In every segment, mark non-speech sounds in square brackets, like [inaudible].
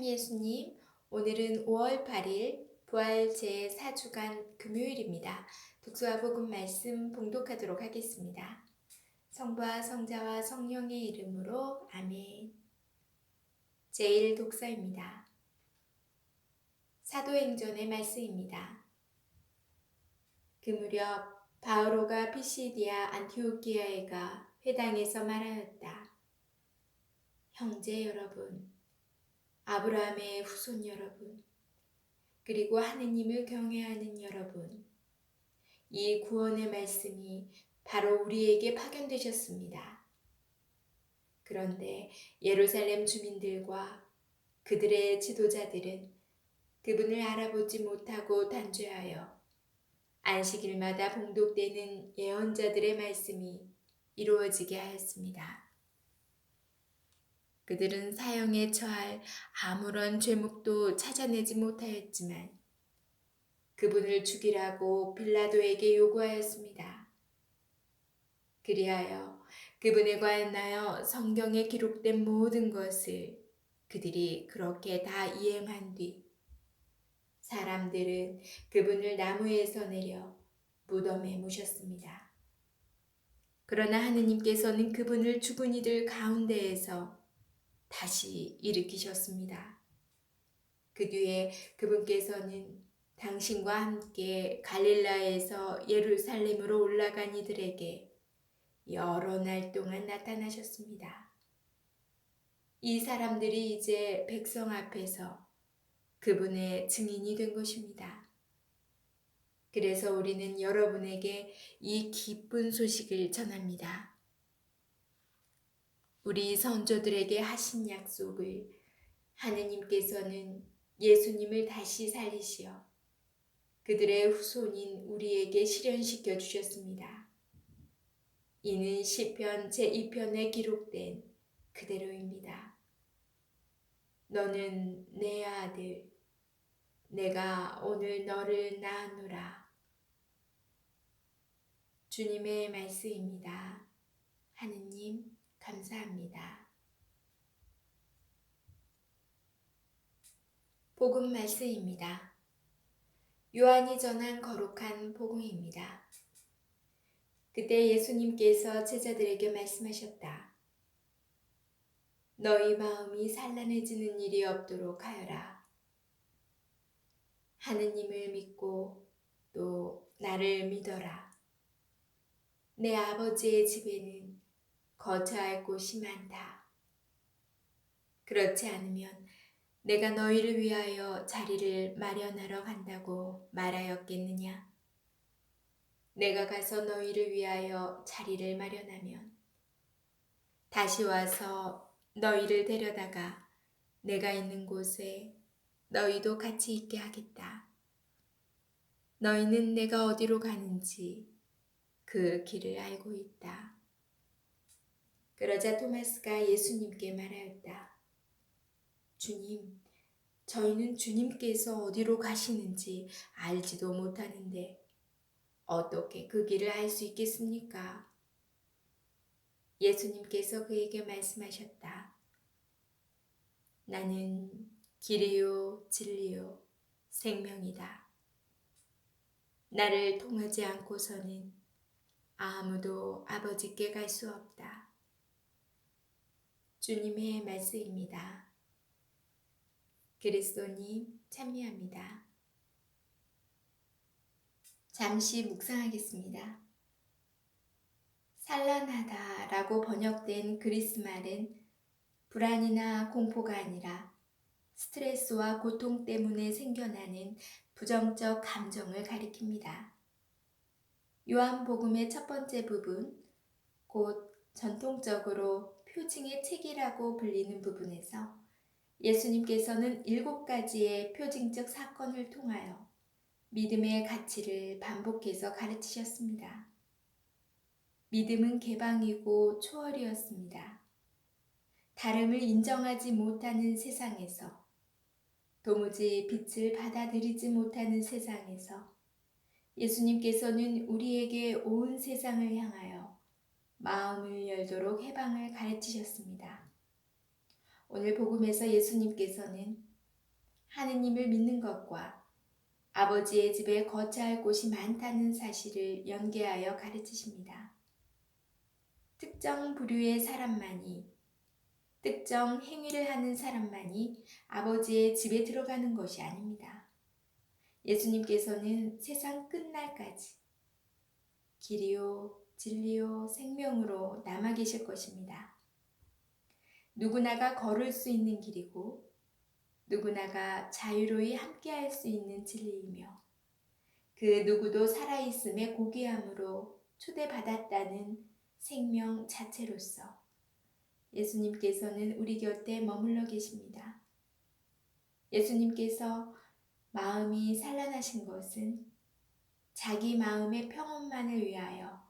참 예수님, 오늘은 5월 8일 부활 제4주간 금요일입니다. 독수와 복음 말씀 봉독하도록 하겠습니다. 성부와 성자와 성령의 이름으로 아멘. 제1 독서입니다. 사도행전의 말씀입니다. 그 무렵 바오로가 피시디아 안티오키아에 가 회당에서 말하였다. 형제 여러분, 아브라함의 후손 여러분, 그리고 하느님을 경외하는 여러분, 이 구원의 말씀이 바로 우리에게 파견되셨습니다. 그런데 예루살렘 주민들과 그들의 지도자들은 그분을 알아보지 못하고 단죄하여 안식일마다 봉독되는 예언자들의 말씀이 이루어지게 하였습니다. 그들은 사형에 처할 아무런 죄목도 찾아내지 못하였지만 그분을 죽이라고 빌라도에게 요구하였습니다. 그리하여 그분에 관하여 성경에 기록된 모든 것을 그들이 그렇게 다 이행한 뒤 사람들은 그분을 나무에서 내려 무덤에 묻혔습니다. 그러나 하느님께서는 그분을 죽은 이들 가운데에서 다시 일으키셨습니다. 그 뒤에 그분께서는 당신과 함께 갈릴라에서 예루살렘으로 올라간 이들에게 여러 날 동안 나타나셨습니다. 이 사람들이 이제 백성 앞에서 그분의 증인이 된 것입니다. 그래서 우리는 여러분에게 이 기쁜 소식을 전합니다. 우리 선조들에게 하신 약속을 하느님께서는 예수님을 다시 살리시어 그들의 후손인 우리에게 실현시켜 주셨습니다. 이는 시편 제2편에 기록된 그대로입니다. 너는 내 아들, 내가 오늘 너를 낳았노라. 주님의 말씀입니다. 하느님, 감사합니다. 복음 말씀입니다. 요한이 전한 거룩한 복음입니다. 그때 예수님께서 제자들에게 말씀하셨다. 너희 마음이 산란해지는 일이 없도록 하여라. 하느님을 믿고 또 나를 믿어라. 내 아버지의 집에는 거처할 곳이 많다. 그렇지 않으면 내가 너희를 위하여 자리를 마련하러 간다고 말하였겠느냐? 내가 가서 너희를 위하여 자리를 마련하면 다시 와서 너희를 데려다가 내가 있는 곳에 너희도 같이 있게 하겠다. 너희는 내가 어디로 가는지 그 길을 알고 있다. 그러자 토마스가 예수님께 말하였다. 주님, 저희는 주님께서 어디로 가시는지 알지도 못하는데 어떻게 그 길을 알 수 있겠습니까? 예수님께서 그에게 말씀하셨다. 나는 길이요, 진리요, 생명이다. 나를 통하지 않고서는 아무도 아버지께 갈 수 없다. 주님의 말씀입니다. 그리스도님 참여합니다. 잠시 묵상하겠습니다. 산란하다 라고 번역된 그리스 말은 불안이나 공포가 아니라 스트레스와 고통 때문에 생겨나는 부정적 감정을 가리킵니다. 요한복음의 첫 번째 부분, 곧 전통적으로 표징의 책이라고 불리는 부분에서 예수님께서는 일곱 가지의 표징적 사건을 통하여 믿음의 가치를 반복해서 가르치셨습니다. 믿음은 개방이고 초월이었습니다. 다름을 인정하지 못하는 세상에서 도무지 빛을 받아들이지 못하는 세상에서 예수님께서는 우리에게 온 세상을 향하여 마음을 열도록 해방을 가르치셨습니다. 오늘 복음에서 예수님께서는 하느님을 믿는 것과 아버지의 집에 거처할 곳이 많다는 사실을 연계하여 가르치십니다. 특정 부류의 사람만이 특정 행위를 하는 사람만이 아버지의 집에 들어가는 것이 아닙니다. 예수님께서는 세상 끝날까지 길이요, 진리요, 생명으로 남아 계실 것입니다. 누구나가 걸을 수 있는 길이고 누구나가 자유로이 함께할 수 있는 진리이며 그 누구도 살아있음의 고귀함으로 초대받았다는 생명 자체로서 예수님께서는 우리 곁에 머물러 계십니다. 예수님께서 마음이 산란하신 것은 자기 마음의 평온만을 위하여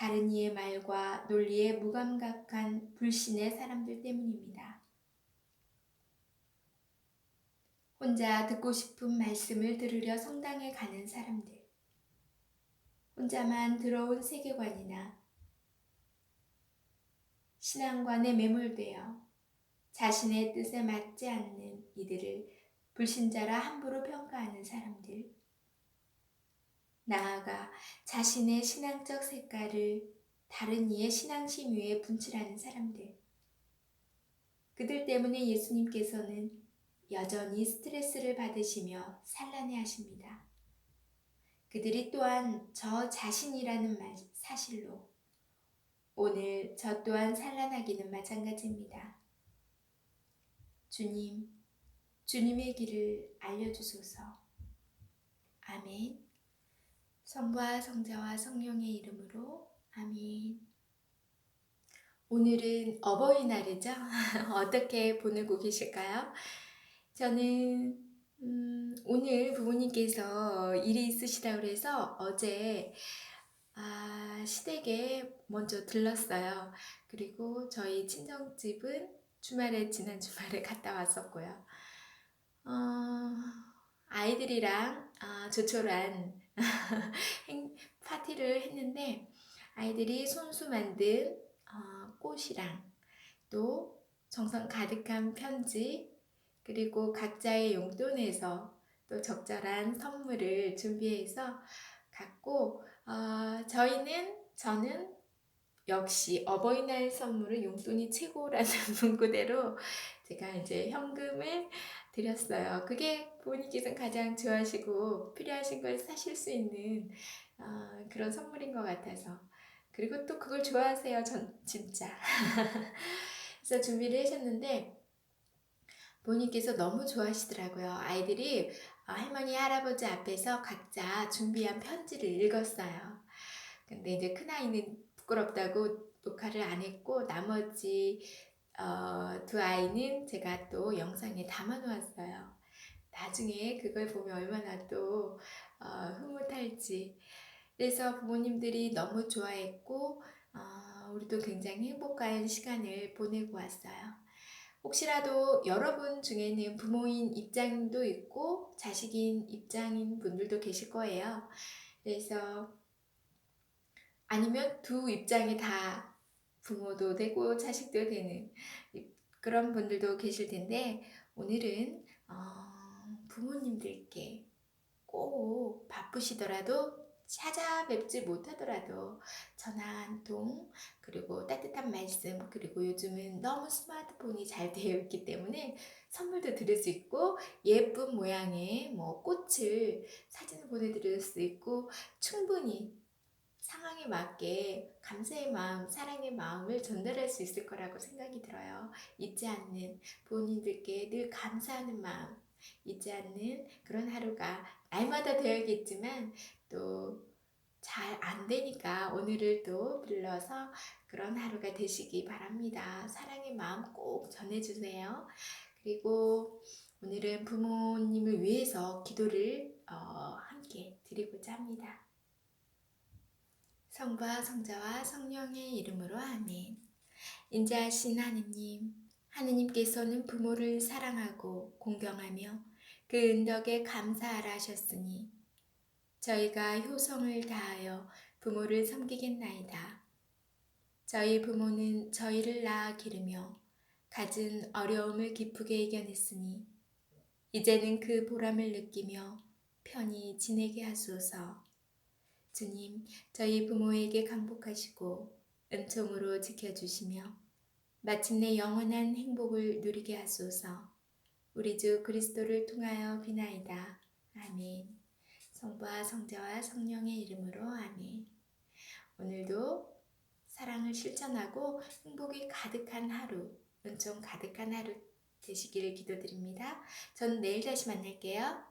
다른 이의 말과 논리에 무감각한 불신의 사람들 때문입니다. 혼자 듣고 싶은 말씀을 들으려 성당에 가는 사람들. 혼자만 들어온 세계관이나 신앙관에 매몰되어 자신의 뜻에 맞지 않는 이들을 불신자라 함부로 평가하는 사람들. 나아가 자신의 신앙적 색깔을 다른 이의 신앙심 위에 분칠하는 사람들. 그들 때문에 예수님께서는 여전히 스트레스를 받으시며 산란해 하십니다. 그들이 또한 저 자신이라는 말, 사실로 오늘 저 또한 산란하기는 마찬가지입니다. 주님, 주님의 길을 알려주소서. 아멘. 성부와 성자와 성령의 이름으로 아멘. 오늘은 어버이날이죠? [laughs] 어떻게 보내고 계실까요? 저는 음, 오늘 부모님께서 일이 있으시다 그래서 어제 아, 시댁에 먼저 들렀어요. 그리고 저희 친정집은 주말에 지난 주말에 [laughs] 갔다 왔었고요. 어, 아이들이랑 아, 조촐한 [laughs] 파티를 했는데 아이들이 손수 만든 어, 꽃이랑 또 정성 가득한 편지 그리고 각자의 용돈에서 또 적절한 선물을 준비해서 갖고 어, 저희는 저는 역시 어버이날 선물은 용돈이 최고라는 [laughs] 문구대로 제가 이제 현금을 드렸어요. 그게 부모님께서 가장 좋아하시고 필요하신 걸 사실 수 있는 어, 그런 선물인 것 같아서 그리고 또 그걸 좋아하세요. 전 진짜. [laughs] 그래서 준비를 하셨는데 부모님께서 너무 좋아하시더라고요. 아이들이 어, 할머니, 할아버지 앞에서 각자 준비한 편지를 읽었어요. 근데 이제 큰 아이는 부끄럽다고 녹화를 안 했고, 나머지 어, 두 아이는 제가 또 영상에 담아 놓았어요. 나중에 그걸 보면 얼마나 또 어, 흐뭇할지. 그래서 부모님들이 너무 좋아했고, 어, 우리도 굉장히 행복한 시간을 보내고 왔어요. 혹시라도 여러분 중에는 부모인 입장도 있고 자식인 입장인 분들도 계실 거예요. 그래서 아니면 두 입장이 다 부모도 되고 자식도 되는 그런 분들도 계실 텐데 오늘은 어, 부모님들께 꼭 바쁘시더라도 찾아뵙지 못하더라도 전화 한 통, 그리고 따뜻한 말씀, 그리고 요즘은 너무 스마트폰이 잘 되어 있기 때문에 선물도 드릴 수 있고, 예쁜 모양의 뭐 꽃을 사진을 보내드릴 수 있고, 충분히 상황에 맞게 감사의 마음, 사랑의 마음을 전달할 수 있을 거라고 생각이 들어요. 잊지 않는 부모님들께 늘 감사하는 마음, 잊지 않는 그런 하루가 날마다 되어야겠지만 또 잘 안 되니까 오늘을 또 불러서 그런 하루가 되시기 바랍니다. 사랑의 마음 꼭 전해주세요. 그리고 오늘은 부모님을 위해서 기도를 어, 함께 드리고자 합니다. 성부와 성자와 성령의 이름으로 아멘. 인자하신 하느님, 하느님께서는 부모를 사랑하고 공경하며 그 은덕에 감사하라 하셨으니 저희가 효성을 다하여 부모를 섬기겠나이다. 저희 부모는 저희를 낳아 기르며 갖은 어려움을 기쁘게 이겨냈으니 이제는 그 보람을 느끼며 편히 지내게 하소서. 주님, 저희 부모에게 강복하시고 은총으로 지켜주시며 마침내 영원한 행복을 누리게 하소서. 우리 주 그리스도를 통하여 비나이다. 아멘. 성부와 성자와 성령의 이름으로 아멘. 오늘도 사랑을 실천하고 행복이 가득한 하루, 은총 가득한 하루 되시기를 기도드립니다. 저는 내일 다시 만날게요.